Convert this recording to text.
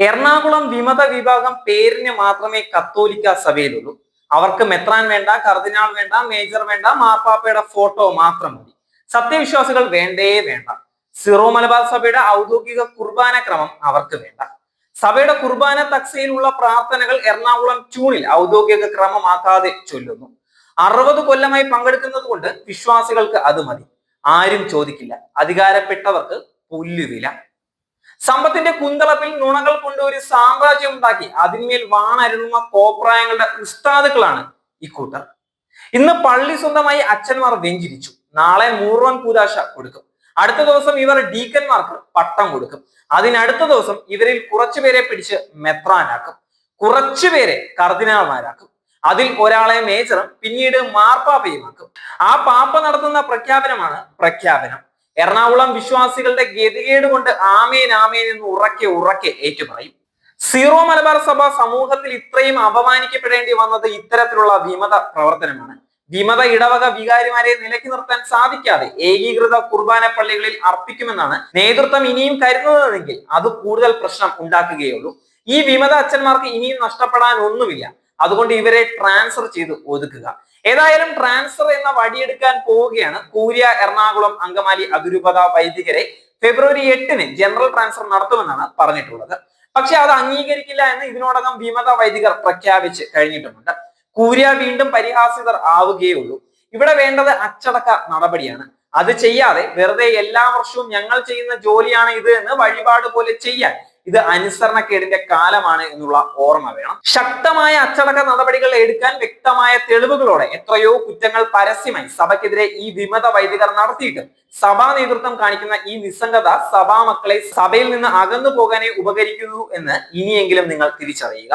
എറണാകുളം വിമത വിഭാഗം പേരിന് മാത്രമേ കത്തോലിക്ക സഭയിലുള്ളൂ. അവർക്ക് മെത്രാൻ വേണ്ട കർദിനാൾ വേണ്ട മേജർ വേണ്ട മാർപ്പാപ്പയുടെ ഫോട്ടോ മാത്രം മതി. സത്യവിശ്വാസികൾ വേണ്ടേ വേണ്ട. സിറോ മലബാർ സഭയുടെ ഔദ്യോഗിക കുർബാന ക്രമം അവർക്ക് വേണ്ട. സഭയുടെ കുർബാന തക്സയിലുള്ള പ്രാർത്ഥനകൾ എറണാകുളം ട്യൂണിൽ ഔദ്യോഗിക ക്രമമാക്കാതെ ചൊല്ലുന്നു. അറുപത് കൊല്ലമായി പങ്കെടുക്കുന്നത് കൊണ്ട് വിശ്വാസികൾക്ക് അത് മതി. ആരും ചോദിക്കില്ല. അധികാരപ്പെട്ടവർക്ക് പുല്ലുവില. സമ്പത്തിന്റെ കുന്തളത്തിൽ നുണകൾ കൊണ്ട് ഒരു സാമ്രാജ്യം ഉണ്ടാക്കി. അതിന്മേൽ വാണരുളുന്ന കോപ്രായങ്ങളുടെ ഉസ്താദുക്കളാണ് ഇക്കൂട്ടർ ഇന്ന് പള്ളി സ്വന്തമായി അച്ഛന്മാർ വെഞ്ചിരിച്ചു. നാളെ മൂറോൻ കൂതാശ കൊടുക്കും. അടുത്ത ദിവസം ഇവർ ഡീക്കന്മാർക്ക് പട്ടം കൊടുക്കും. അതിനടുത്ത ദിവസം ഇവരിൽ കുറച്ചുപേരെ പിടിച്ച് മെത്രാനാക്കും. കുറച്ചുപേരെ കർദിനാൾമാരാക്കും. അതിൽ ഒരാളെ മേജറും പിന്നീട് മാർപ്പാപ്പയുമാക്കും. ആ പാപ്പ നടത്തുന്ന പ്രഖ്യാപനമാണ് പ്രഖ്യാപനം. എറണാകുളം വിശ്വാസികളുടെ ഗതികേട് കൊണ്ട് ആമേൻ ആമേൻ എന്ന് ഉറക്കെ ഉറക്കെ ഏറ്റുപറയും. സീറോ മലബാർ സഭ സമൂഹത്തിൽ ഇത്രയും അപമാനിക്കപ്പെടേണ്ടി വന്നത് ഇത്തരത്തിലുള്ള വിമത പ്രവർത്തനമാണ്. വിമത ഇടവക വികാരിമാരെ നിലക്കി നിർത്താൻ സാധിക്കാതെ ഏകീകൃത കുർബാന പള്ളികളിൽ അർപ്പിക്കുമെന്നാണ് നേതൃത്വം ഇനിയും കരുതുന്നതെങ്കിൽ അത് കൂടുതൽ പ്രശ്നം ഉണ്ടാക്കുകയുള്ളൂ. ഈ വിമത അച്ഛന്മാർക്ക് ഇനിയും നഷ്ടപ്പെടാൻ ഒന്നുമില്ല. അതുകൊണ്ട് ഇവരെ ട്രാൻസ്ഫർ ചെയ്ത് ഒതുക്കുക. ഏതായാലും ട്രാൻസ്ഫർ എന്ന വടിയെടുക്കാൻ പോവുകയാണ് കൂര്യ എറണാകുളം അങ്കമാലി അതിരൂപത വൈദികരെ. ഫെബ്രുവരി എട്ടിന് ജനറൽ ട്രാൻസ്ഫർ നടത്തുമെന്നാണ് പറഞ്ഞിട്ടുള്ളത്. പക്ഷെ അത് അംഗീകരിക്കില്ല എന്ന് ഇതിനോടകം വിമത വൈദികർ പ്രഖ്യാപിച്ച് കഴിഞ്ഞിട്ടുമുണ്ട്. കൂര്യ വീണ്ടും പരിഹാസിതർ ആവുകയുള്ളൂ ഇവിടെ വേണ്ടത് അച്ചടക്ക നടപടിയാണ്. അത് ചെയ്യാതെ വെറുതെ എല്ലാ വർഷവും ഞങ്ങൾ ചെയ്യുന്ന ജോലിയാണ് ഇത് എന്ന് വഴിപാട് പോലെ ചെയ്യാൻ ഇത് അനുസരണക്കേടിന്റെ കാലമാണ് എന്നുള്ള ഓർമ്മ വേണം. ശക്തമായ അച്ചടക്ക നടപടികൾ എടുക്കാൻ വ്യക്തമായ തെളിവുകളോടെ എത്രയോ കുറ്റങ്ങൾ പരസ്യമായി സഭയ്ക്കെതിരെ ഈ വിമത വൈദികർ നടത്തിയിട്ടും സഭാ നേതൃത്വം കാണിക്കുന്ന ഈ നിസ്സംഗത സഭാ മക്കളെ സഭയിൽ നിന്ന് അകന്നു പോകാനേ ഉപകരിക്കുന്നു എന്ന് ഇനിയെങ്കിലും നിങ്ങൾ തിരിച്ചറിയുക.